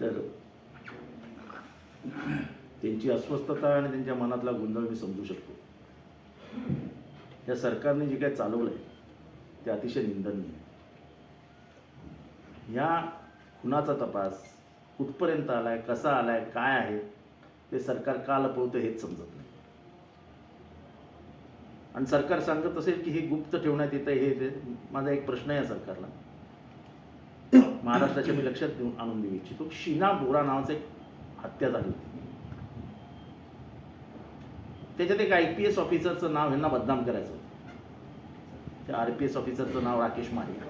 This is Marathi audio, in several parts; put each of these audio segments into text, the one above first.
तर त्यांची अस्वस्थता आणि त्यांच्या मनातला गोंधळ मी समजू शकतो. या सरकारने जे काय चालवलं आहे ते अतिशय निंदनीय ह्या खुनाचा तपास कुठपर्यंत आला आहे कसा आलाय काय आहे ते सरकार का लपवतं हेच समजत नाही. आणि सरकार सांगत असेल की हे गुप्त ठेवण्यात येतं हे माझा एक प्रश्न आहे सरकारला. महाराष्ट्राच्या मी लक्षात देऊन आणून देऊ इच्छितो. शीना बोरा नावाचं एक हत्या झाली होती. त्याच्यात एक आय पी एस ऑफिसरचं नाव ह्यांना बदनाम करायचं होतं. त्या आर पी एस ऑफिसरचं नाव राकेश मारिया.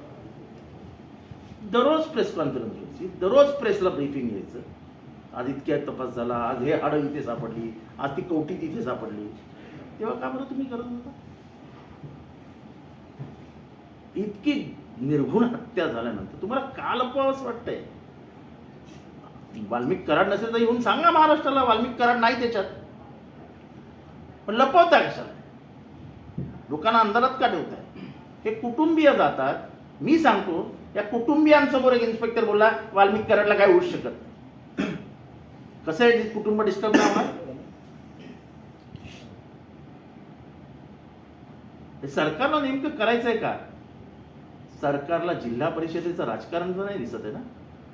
दररोज प्रेस कॉन्फरन्स घ्यायची दररोज प्रेसला ब्रीफिंग यायचं. आज इतक्या तपास झाला. आज हे हाडं इथे सापडली. आज ती कवटी तिथे सापडली. तेव्हा का बरं तुम्ही करत होता. इतकी निर्घुण हत्या झाल्यानंतर तुम्हाला का लपवावंच वाटतंय. वाल्मिक कराड नसेल तर येऊन सांगा महाराष्ट्राला वाल्मिक कराड नाही त्याच्यात. पण लपवता कशाला? लोकांना अंधारात का ठेवताय? हे कुटुंबीय जातात. मी सांगतो या कुटुंबियांसमोर एक इन्स्पेक्टर बोलला वाल्मिक कराडला काय होऊ शकत नाही. कसं आहे कुटुंब डिस्टर्ब नाही होणार सरकारला नेमकं करायचंय का? सरकारला जिल्हा परिषदेचं राजकारण तर नाही दिसत आहे ना?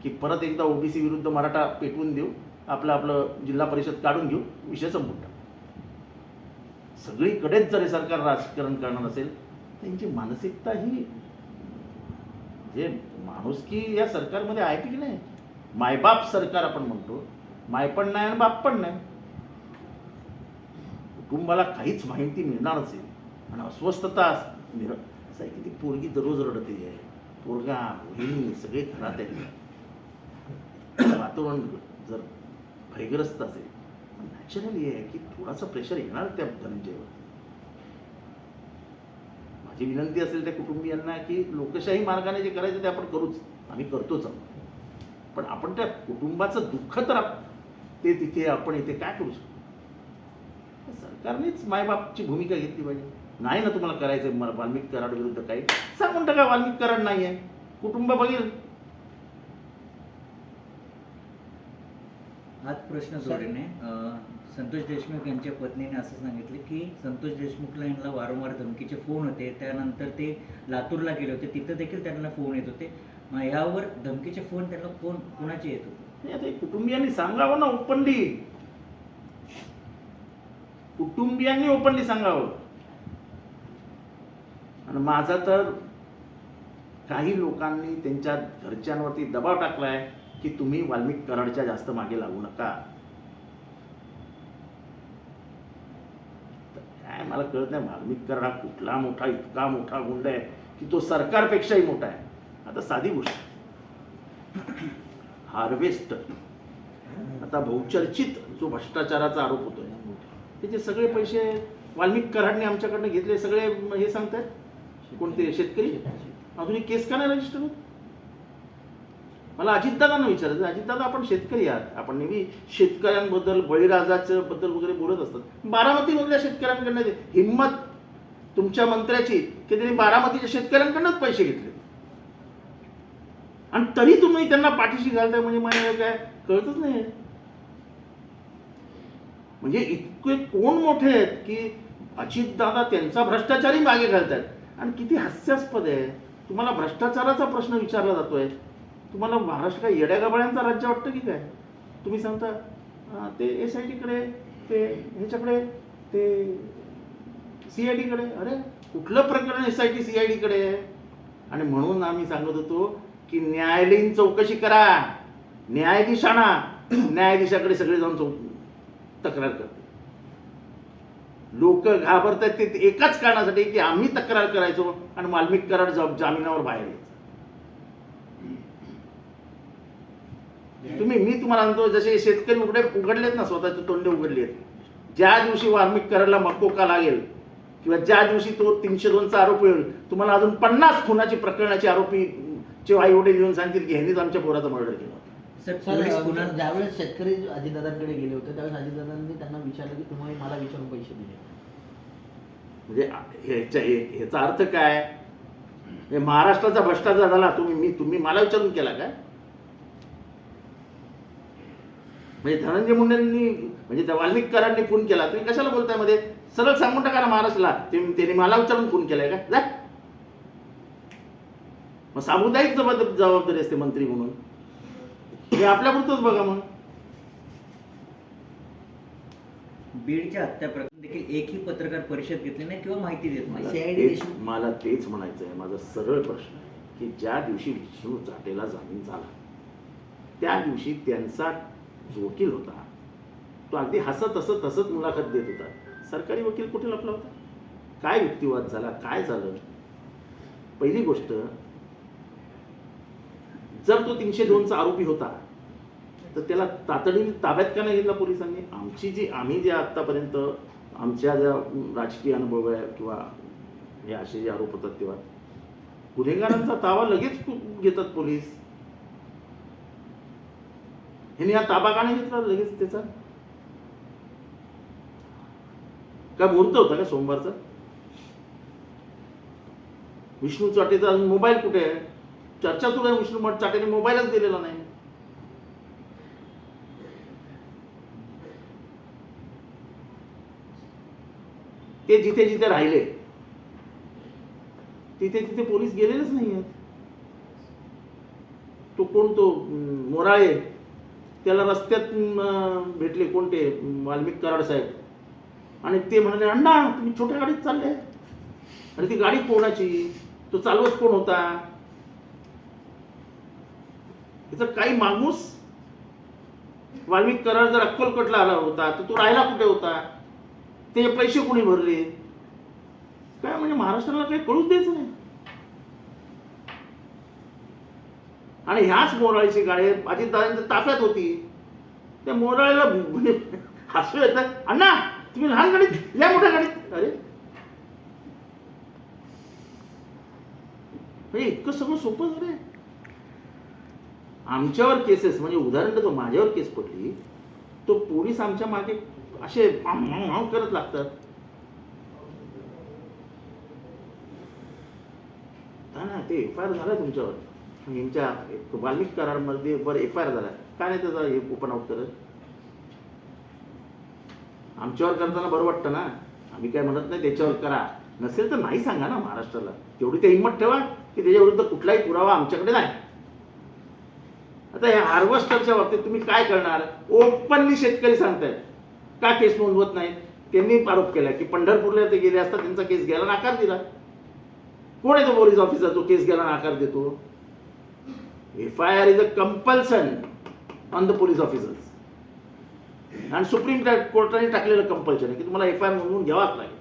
की परत एकदा ओबीसी विरुद्ध मराठा पेटवून देऊ आपलं आपलं जिल्हा परिषद काढून घेऊ विषय संपून टाकू. सगळीकडेच जर हे सरकार राजकारण करणार असेल त्यांची मानसिकता ही जे माणूस की या सरकारमध्ये आहे की नाही? मायबाप सरकार आपण म्हणतो. माय पण नाही आणि बाप पण नाही. कुटुंबाला काहीच माहिती मिळणार असेल. आणि अस्वस्थता निर असं आहे की ती पोरगी दररोज रडते आहे. पोरगा बहिणी सगळे घरात आहेत. वातावरण जर भयग्रस्त असेल नॅचरली आहे की थोडासा प्रेशर येणार त्या धनंजयवर. माझी विनंती असेल त्या कुटुंबियांना की लोकशाही मार्गाने जे करायचं ते आपण करूच. आम्ही करतोच आहोत. पण आपण त्या कुटुंबाचं दुःख तर ते तिथे आपण इथे काय करू शकतो? सरकारनेच मायबापची भूमिका घेतली पाहिजे. नाही ना तुम्हाला करायचं मला वाल्मिक कराड विरुद्ध काही? सांगून टाका वाल्मिक कराड नाही आहे कुटुंब बघेल. हाच प्रश्न जोडीने. संतोष देशमुख यांच्या पत्नीने असं सांगितलं की संतोष देशमुखला यांना वारंवार धमकीचे फोन होते. त्यानंतर ते लातूरला गेले होते. तिथं देखील त्यांना फोन येत होते. मग ह्यावर धमकीचे फोन त्यांना कोण कोणाचे येत होते? कुटुंबियांनी सांगावं ना ओपनली. कुटुंबियांनी ओपनली सांगावं. आणि माझा तर काही लोकांनी त्यांच्या घरच्यांवरती दबाव टाकलाय की तुम्ही वाल्मिक कराडच्या जास्त मागे लागू नका. काय मला कळत नाही वाल्मिक कराड हा कुठला मोठा इतका मोठा गुंड आहे की तो सरकारपेक्षाही मोठा आहे. आता साधी गोष्ट. हार्वेस्ट. आता बहुचर्चित जो भ्रष्टाचाराचा आरोप होतोय त्याचे सगळे पैसे वाल्मिक कराडने आमच्याकडनं घेतले सगळे हे सांगतायत. कोणते शेतकरी? अजून केस का नाही रजिस्टर होत? मला अजितदादांना विचारायचं अजितदादा आपण शेतकरी आहात. आपण नेहमी शेतकऱ्यांबद्दल बळीराजाच्या बद्दल वगैरे बोलत असतात. बारामतीमधल्या शेतकऱ्यांकडनं हिंमत तुमच्या मंत्र्याची की त्यांनी बारामतीच्या शेतकऱ्यांकडनंच पैसे घेतले. आणि तरी तुम्ही त्यांना पाठीशी घालताय म्हणजे मला काय कळतच नाही. म्हणजे इतके कोण मोठे आहेत की अजितदादा त्यांचा भ्रष्टाचारी मागे घालतात आणि किती हास्यास्पद आहे. तुम्हाला भ्रष्टाचाराचा प्रश्न विचारला जातोय. तुम्हाला महाराष्ट्र काय येड्या राज्य वाटतं की काय? तुम्ही सांगता ते एस आय टीकडे ते ह्याच्याकडे ते सी आय डीकडे अरे कुठलं प्रकरण S I T C I डीकडे आहे आणि म्हणून आम्ही सांगत होतो की न्यायालयीन चौकशी करा. न्यायाधीश आणा न्यायाधीशाकडे सगळे जाऊन चौ तक्रार कर. लोक घाबरतात ते एकाच कारणासाठी की आम्ही तक्रार करायचो आणि मालमिक कराड जामिनावर बाहेर यायचं. तुम्ही मी तुम्हाला सांगतो जसे शेतकरी उघडे उघडलेत ना स्वतःचे तोंडे उघडलेत. आहेत ज्या दिवशी वाल्मिक कराडला मकोका लागेल किंवा ज्या दिवशी तो तीनशे दोनचा आरोप होईल तुम्हाला अजून पन्नास खुनाची प्रकरणाची आरोपी चे आई वडील येऊन सांगतील की ह्यांनीच आमच्या पोराचा मर्डर केला सर पोलीस गुन्हा ज्यावेळेस शेतकरी अजितदादांकडे गेले होते त्यावेळेस अजितदादांनी त्यांना विचारलं की तुम्हाला मला विचारून पैसे दिले. म्हणजे ह्याच्या हे- ह्याचा अर्थ काय? हे महाराष्ट्राचा भ्रष्टाचार झाला तुम्ही मी तुम्ही मला विचारून केला काय म्हणजे धनंजय मुंडेंनी म्हणजे त्या वाल्मिक करारांनी खून केला. तुम्ही कशाला बोलतायमध्ये? सरळ सांगून टाका ना महाराष्ट्राला. त्यांनी मला विचारून खून केलाय का? जा. मग सामुदायिक जबाब- जबाबदारी असते मंत्री म्हणून. हे आपल्यापुरतंच बघा मग. बीडच्या हत्या प्रकरण देखील एकही पत्रकार परिषद घेतली नाही किंवा माहिती देत नाही. मला तेच- देशमुख. मला तेच म्हणायचं आहे माझा सरळ प्रश्न आहे की ज्या दिवशी विष्णू चाटेला जामीन झाला त्या दिवशी त्यांचा जो वकील होता. तो अगदी हसत हसत हसत मुलाखत देत होता. सरकारी वकील कुठे लपला होता? काय युक्तिवाद झाला? काय झालं? पहिली गोष्ट जर तो तीनशे दोनचा आरोपी होता तर त्याला तातडीने ताब्यात का नाही घेतला पोलिसांनी? आमची जी आम्ही जे आत्तापर्यंत आमच्या ज्या राजकीय अनुभव आहे किंवा हे असे जे आरोप होतात तेव्हा गुन्हेगारांचा ताबा लगेच घेतात पोलीस. हिने हा ताबा का नाही घेतला लगेच त्याचा? काय मुहूर्त होता का सोमवारचा? विष्णू चाटेचा मोबाईल कुठे आहे? चर्चा सुरू आहे विष्णू मठ चाटेने मोबाईलच दिलेला नाही. ते जिथे जिथे राहिले तिथे तिथे पोलीस गेलेलेच नाही आहेत तो कोण तो मोराळे त्याला रस्त्यात भेटले कोणते वाल्मिक कराड साहेब. आणि ते म्हणाले अण्णा तुम्ही छोट्या गाडीत चालले. आणि ती गाडी कोणाची? तो चालवत कोण होता? त्याचा काही माणूस वाल्मिक करार जर अक्कलकोटला आला होता तर तो राहायला कुठे होता? ते पैसे कोणी भरले? काय म्हणजे महाराष्ट्राला काही कळूच द्यायचं नाही. आणि ह्याच मोराळीची गाडी अजितदादांच्या ताफ्यात होती. त्या मोराळीला म्हणजे हसू येतं अण्णा तुम्ही लहान गाडीत या मोठ्या गाडीत. अरे. म्हणजे इतकं सगळं सोपं झालंय. आमच्यावर केसेस म्हणजे उदाहरण देतो माझ्यावर केस पडली तो पोलीस आमच्या मागे असे करत लागतात. ना ते एफ आय आर झालाय तुमच्यावर. तुमच्या वाल्मिक करारमध्ये वर एफ आय आर झाला काय नाही त्याचा हे ओपन आउट करत. आमच्यावर करताना बरं वाटतं ना. आम्ही काय म्हणत नाही त्याच्यावर करा. नसेल तर नाही सांगा ना महाराष्ट्राला. तेवढी ते हिंमत ठेवा की त्याच्याविरुद्ध कुठलाही पुरावा आमच्याकडे नाही. आता हे हार्वेस्टरच्या बाबतीत तुम्ही काय करणार? ओपनली शेतकरी सांगतायत. का केस नोंदवत नाही? त्यांनी आरोप केला की पंढरपूरला ते गेले असता त्यांचा केस घ्यायला नाकार दिला. कोण आहे तो पोलीस ऑफिसर तो केस घ्यायला नाकार देतो? F I R is a compulsion on the police officers आणि सुप्रीम कोर्टाने टाकलेलं कंपल्शन आहे की तुम्हाला एफ आय आर नोंदवून घ्यावाच लागेल.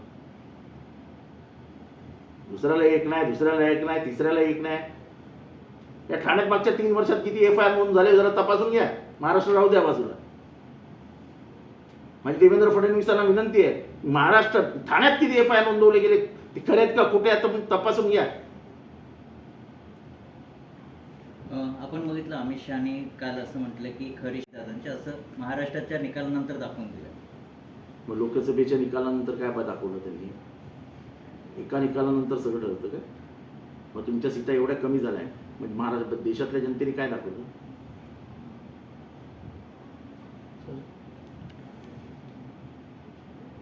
दुसऱ्याला एक नाही दुसऱ्याला एक नाही तिसऱ्याला एक नाही. या ठाण्यात मागच्या तीन वर्षात किती एफ आय आर नोंद झाले जरा तपासून घ्या. महाराष्ट्र राहू द्या बाजूला. म्हणजे देवेंद्र फडणवीसांना विनंती आहे महाराष्ट्रात ठाण्यात किती एफ आय आर नोंदवले गेले ते खरे आहेत का आहेत तुम्ही तपासून घ्या. आपण बघितलं अमित शहाने काल असं म्हटलं की खरीश दादांच्या असं महाराष्ट्राच्या निकालानंतर दाखवून दिलं. मग लोकसभेच्या निकालानंतर काय बा दाखवलं त्यांनी? एका निकालानंतर सगळं ठरतं का? मग तुमच्या सीटा एवढ्या कमी झाल्या. म्हणजे महाराष्ट्र देशातल्या जनतेने काय दाखवलं?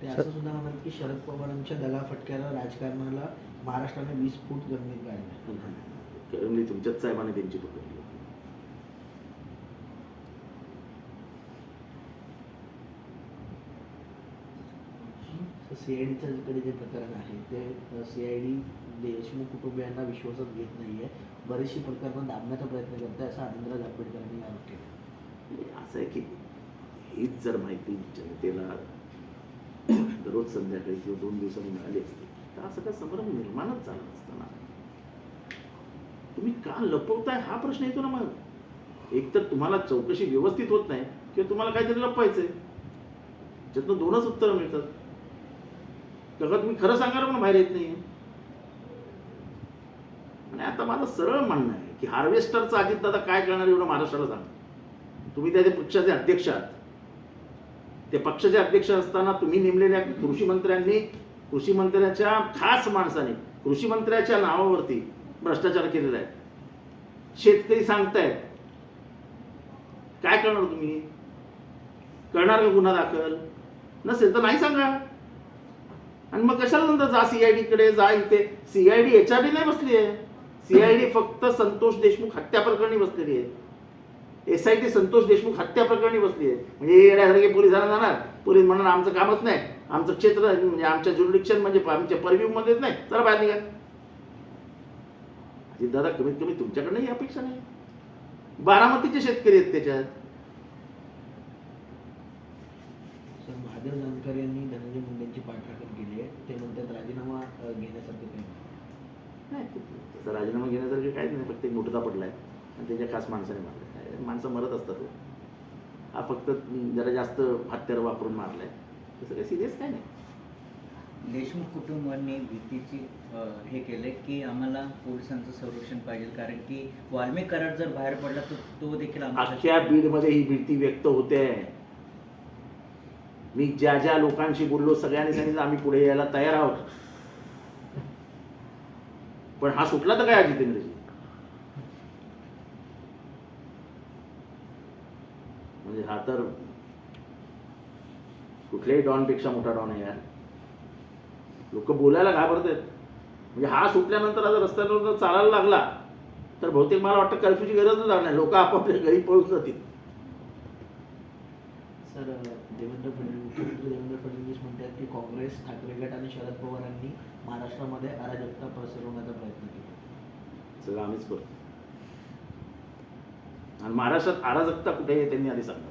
ते असं सुद्धा म्हणतात की शरद पवारांच्या दगाफटक्याला राजकारणाला महाराष्ट्राने वीस फूट जमिनीत काढलं करंगली तुमच्याच साहेबाने त्यांची पकडली. सी आय डीच्या कडे जे प्रकरण आहे ते सी आय डी देशमुख कुटुंबियांना विश्वासात घेत नाहीये. बरीचशी प्रकरणं दाबण्याचा प्रयत्न करते असं आनंदराज आंबेडकरांनी आरोप केलं म्हणजे असं आहे की हीच जर माहिती जनतेला दररोज संध्याकाळी किंवा दोन दिवसांनी मिळाली असती तर असं काय संभ्रम निर्माणच झाला असताना तुम्ही का लपवताय हा प्रश्न येतो ना मग. एक तर तुम्हाला चौकशी व्यवस्थित होत नाही किंवा तुम्हाला काहीतरी लपवायचंय. त्यातनं दोनच उत्तरं मिळतात. तर तुम्ही खरं सांगायला पण बाहेर येत नाही नाही. आता माझं सरळ म्हणणं आहे की हार्वेस्टरचं अजितदादा काय करणार एवढं महाराष्ट्राला सांगा. तुम्ही त्या पक्षाचे अध्यक्ष आहात. ते पक्षाचे अध्यक्ष असताना तुम्ही नेमलेल्या कृषी मंत्र्यांनी कृषी मंत्र्याच्या खास माणसाने कृषी मंत्र्याच्या नावावरती भ्रष्टाचार केलेला आहे. शेतकरी सांगतायत. काय करणार तुम्ही? करणार का गुन्हा दाखल? नसेल तर नाही सांगा. आणि मग कशाला नंतर जा सीआयडी कडे जा इथे. सीआयडी डी नाही बसली आहे सीआयडी फक्त संतोष देशमुख हत्या प्रकरणी बसलेली आहे. S I T Santosh Deshmukh हत्या प्रकरणी बसली आहे. म्हणजे येण्यासारखे पोलिसांना जाणार पोलीस म्हणणार आमचं कामच नाही. आमचं क्षेत्र म्हणजे आमच्या ज्युरिडिक्शन म्हणजे आमच्या परिव्यूमध्येच नाही. चला बाहेर निघा. दादा कमीत कमी तुमच्याकडनं ही अपेक्षा नाही. बारामतीचे शेतकरी आहेत त्याच्यात. महादेव जानकर यांनी धनंजय मुंडेंची पाठराखण केली आहे. ते म्हणतात राजीनामा अ, घेण्यासारखं काही नाही. त्याचा राजीनामा घेण्यासारखं काहीच नाही फक्त एक पडलाय. आणि त्याच्या खास माणसाने मारलाय. काय माणसं मरत असतात हो. हा फक्त जरा जास्त हत्यार वापरून मारलाय. तसं काही सिरियस काय नाही. देशमुख कुटुंबांनी भीतीची हे केले की आम्हाला पोलिसांचं संरक्षण पाहिजे. कारण की वाल्मिक करार जर बाहेर पडला तर तो देखील आमच्या अख्ख्या बीडमध्ये ही भीती व्यक्त होते. मी ज्या ज्या लोकांशी बोललो सगळ्यांनी सांगितलं आम्ही पुढे यायला तयार आहोत. पण हा सुटला तर काय जितेंद्रजी म्हणजे हा तर कुठल्याही डॉनपेक्षा मोठा डॉन आहे यार. लोक बोलायला घाबरत आहेत म्हणजे हा सुटल्यानंतर आता रस्त्यावर जर चालायला लागला तर बहुतेक मला वाटतं कर्फ्यूची गरजच लागणार. नाही लोक आपापल्या घरी पळून जातील. सर देवेंद्र फडणवीस मुख्यमंत्री देवेंद्र फडणवीस म्हणतात की काँग्रेस ठाकरे गट आणि शरद पवारांनी महाराष्ट्रामध्ये अराजकता पसरवण्याचा प्रयत्न केला. सगळं आम्हीच करतो. आणि महाराष्ट्रात अराजकता कुठे आहे त्यांनी आधी सांगा.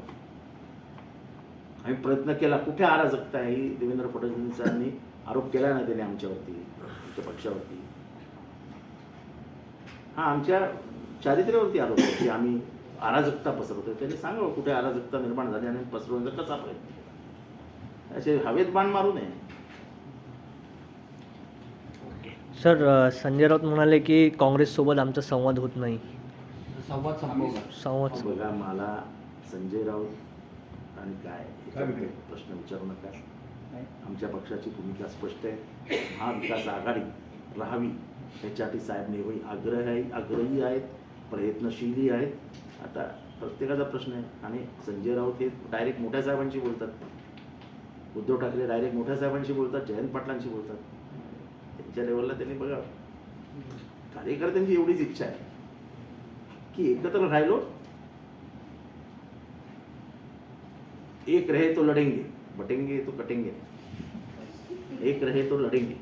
आम्ही प्रयत्न केला कुठे अराजकता आहे ही देवेंद्र फडणवीसांनी आरोप केला ना त्याने आमच्यावरती आमच्या पक्षावरती. हा आमच्या चारित्र्यावरती आरोप आहे की आम्ही अराजकता पसरवतोय. त्यांनी सांगावं कुठे अराजकता निर्माण झाली आणि पसरवण्याचा कसा प्रयत्न केला असे हवेत बाण मारू नये. सर संजय राऊत म्हणाले की काँग्रेससोबत आमचा संवाद होत नाही. संवाद संवाद. बघा मला संजय राऊत आणि काय प्रश्न विचारू नका. काय? आमच्या पक्षाची भूमिका स्पष्ट आहे. महाविकास आघाडी राहावी याच्यासाठी साहेब नेहमी आग्रही आग्रही आहेत प्रयत्नशीलही आहेत. आता प्रत्येकाचा प्रश्न आहे. आणि संजय राऊत हे डायरेक्ट मोठ्या साहेबांशी बोलतात. उद्धव ठाकरे डायरेक्ट मोठ्या साहेबांशी बोलतात जयंत पाटलांशी बोलतात. त्यांच्या लेवलला त्यांनी बघा कार्यकर्त्यांची एवढीच इच्छा आहे. की एकत्र राहिलो एक रहे तो लढेंगे बटेंगे तो कटेंगे. एक रहे तो लढेंगे.